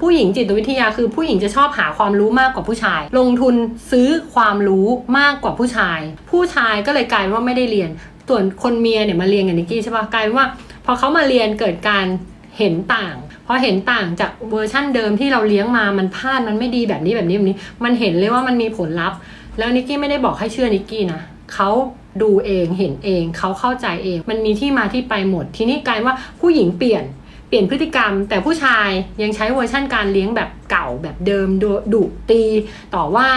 ผู้หญิงจิตวิทยาคือผู้หญิงจะชอบหาความรู้มากกว่าผู้ชาย ลงทุนซื้อความรู้มากกว่าผู้ชาย ผู้ชายก็เลยกลายว่าไม่ได้เรียน ส่วนคนเมียเนี่ยมาเรียนกับนิกกี้ใช่ปะกลายเป็นว่าพอเขามาเรียนเกิดการเห็นต่างพอเห็นต่างจากเวอร์ชั่นเดิมที่เราเลี้ยงมามันพลาดมันไม่ดีแบบนี้แบบนี้แบบนี้ มันเห็นเลยว่ามันมีผลลัพธ์ แล้วนิกกี้ไม่ได้บอกให้เชื่อนิกกี้นะเขาดูเองเห็นเองเขาเข้าใจเอง มันมีที่มาที่ไปหมด ทีนี้กลายว่าผู้หญิงเปลี่ยน เปลี่ยนพฤติกรรม แต่ผู้ชายยังใช้เวอร์ชั่นการเลี้ยงแบบเก่าแบบเดิมดุตีต่อว่า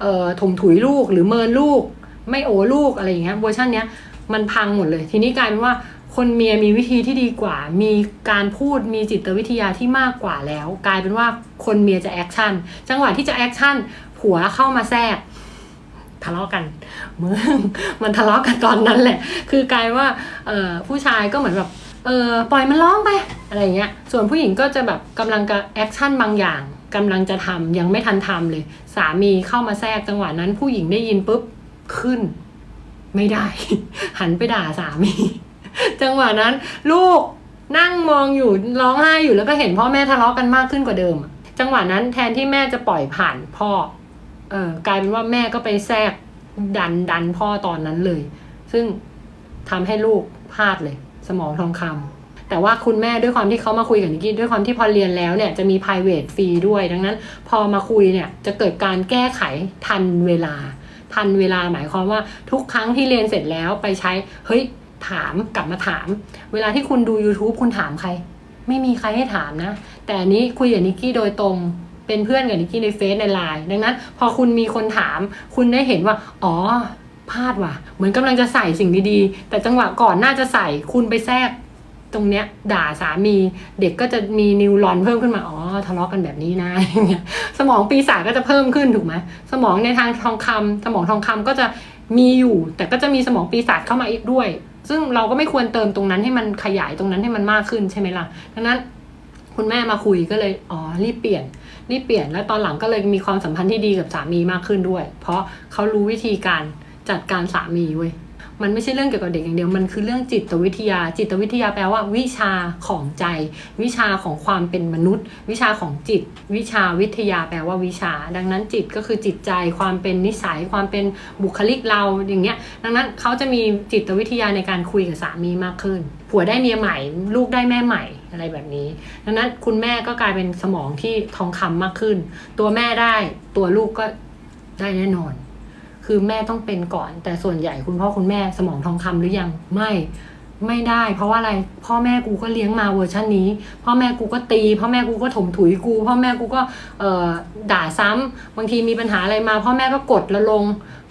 เอ่อถมถุยลูกหรือเมินลูก ไม่โอลูกอะไรอย่างเงี้ยเวอร์ชันเนี้ยมันพังหมดเลย ทีนี้กลายเป็นว่าคนเมียมีวิธีที่ดีกว่า มีการพูดมีจิตวิทยาที่มากกว่าแล้ว กลายเป็นว่าคนเมียจะแอคชั่นจังหวะที่จะแอคชั่นผัวเข้ามาแทรกทะเลาะกันมึงมันทะเลาะกันตอนนั้นแหละ คือกลายว่าผู้ชายก็เหมือนแบบ เออปล่อยมันร้องไปอะไรเงี้ย ส่วนผู้หญิงก็จะแบบกำลังจะแอคชั่นบางอย่างกำลังจะทำยังไม่ทันทำเลย สามีเข้ามาแทรกจังหวะนั้น ผู้หญิงได้ยินปุ๊บขึ้น ไม่ได้ หันไปด่าสามี จังหวะนั้น ลูกนั่งมองอยู่ร้องไห้อยู่แล้วก็เห็นพ่อแม่ทะเลาะกันมากขึ้นกว่าเดิม จังหวะนั้นแทนที่แม่จะปล่อยผ่านพ่อเออกลายเป็นว่าแม่ก็ไปแทรกดันดันพ่อตอนนั้นเลย ซึ่งทำให้ลูกพลาดเลย สมองทองคำแต่ว่าคุณแม่ด้วยความที่เขามาคุยกับนิกกี้ด้วยความที่พอเรียนแล้วเนี่ยจะมี private ฟรีด้วย ดังนั้น พอมาคุยเนี่ยจะเกิดการแก้ไขทันเวลา ทันเวลาหมายความว่าทุกครั้งที่เรียนเสร็จแล้วไปใช้เฮ้ยถามกลับมาถาม เวลาที่คุณดู YouTube คุณถามใคร ไม่มีใครให้ถามนะ แต่อันนี้คุยกับนิกกี้โดยตรงเป็นเพื่อนกับนิกกี้ในเฟซในไลน์ดังนั้น พอคุณมีคนถาม คุณได้เห็นว่า อ๋อ พลาดว่ะ เหมือนกำลังจะใส่สิ่งดีๆ แต่จังหวะก่อนน่าจะใส่คุณไปแทรกตรงเนี้ยด่าสามีเด็กก็จะมีนิวรอนเพิ่มขึ้นมา อ๋อทะเลาะกันแบบนี้นะอย่างเงี้ยสมองปีศาจก็จะเพิ่มขึ้นถูกไหมสมองในทางทองคำสมองทองคำก็จะมีอยู่ แต่ก็จะมีสมองปีศาจเข้ามาอีกด้วย ซึ่งเราก็ไม่ควรเติมตรงนั้นให้มันขยายตรงนั้นให้มันมากขึ้นใช่ไหมล่ะดังนั้นคุณแม่มาคุยก็เลยอ๋อรีบเปลี่ยนรีบเปลี่ยนแล้วตอนหลังก็เลยมีความสัมพันธ์ที่ดีกับสามีมากขึ้นด้วย เพราะเขารู้วิธีการ จัดการสามีเว้ยมันไม่ใช่เรื่องเกี่ยวกับเด็กอย่างเดียว มันคือเรื่องจิตวิทยา จิตวิทยาแปลว่า วิชาของใจ วิชาของความเป็นมนุษย์ วิชาของจิต วิชาวิทยาแปลว่าวิชา ดังนั้นจิตก็คือจิตใจ ความเป็นนิสัย ความเป็นบุคลิกเราอย่างเงี้ย ดังนั้นเขาจะมีจิตวิทยาในการคุยกับสามีมากขึ้น ผัวได้เมียใหม่ ลูกได้แม่ใหม่อะไรแบบนี้ ดังนั้นคุณแม่ก็กลายเป็นสมองที่ทองคำมากขึ้น ตัวแม่ได้ ตัวลูกก็ได้แน่นอน คือแม่ต้องเป็นก่อน แต่ส่วนใหญ่คุณพ่อคุณแม่สมองทองคำหรือยังไม่ไม่ได้ เพราะว่าอะไรพ่อแม่กูก็เลี้ยงมาเวอร์ชันนี้ พ่อแม่กูก็ตี พ่อแม่กูก็ถมถุยกู พ่อแม่กูก็เอ่อด่าซ้ำบางทีมีปัญหาอะไรมา พ่อแม่ก็กดละลง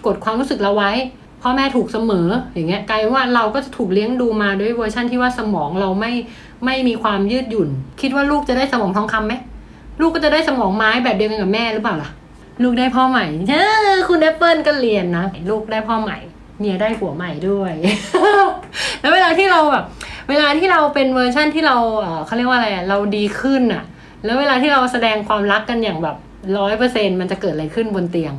กดความรู้สึกเราไว้ พ่อแม่ถูกเสมออย่างเงี้ยกลายว่าเราก็จะถูกเลี้ยงดูมาด้วยเวอร์ชันที่ว่าสมองเราไม่ไม่มีความยืดหยุ่น คิดว่าลูกจะได้สมองทองคำไหมลูกก็จะได้สมองไม้แบบเดียวกันกับแม่หรือเปล่าล่ะ ลูกได้พ่อใหม่เออคุณแอปเปิลก็เรียนนะ ลูกได้พ่อใหม่ เมียได้ผัวใหม่ด้วย แล้วเวลาที่เราแบบเวลาที่เราเป็นเวอร์ชั่นที่เราเขาเรียกว่าอะไรเราดีขึ้นอะแล้วเวลาที่เราแสดงความรักกันอย่างแบบร้อยเปอร์เซ็นมันจะเกิดอะไรขึ้นบนเตียง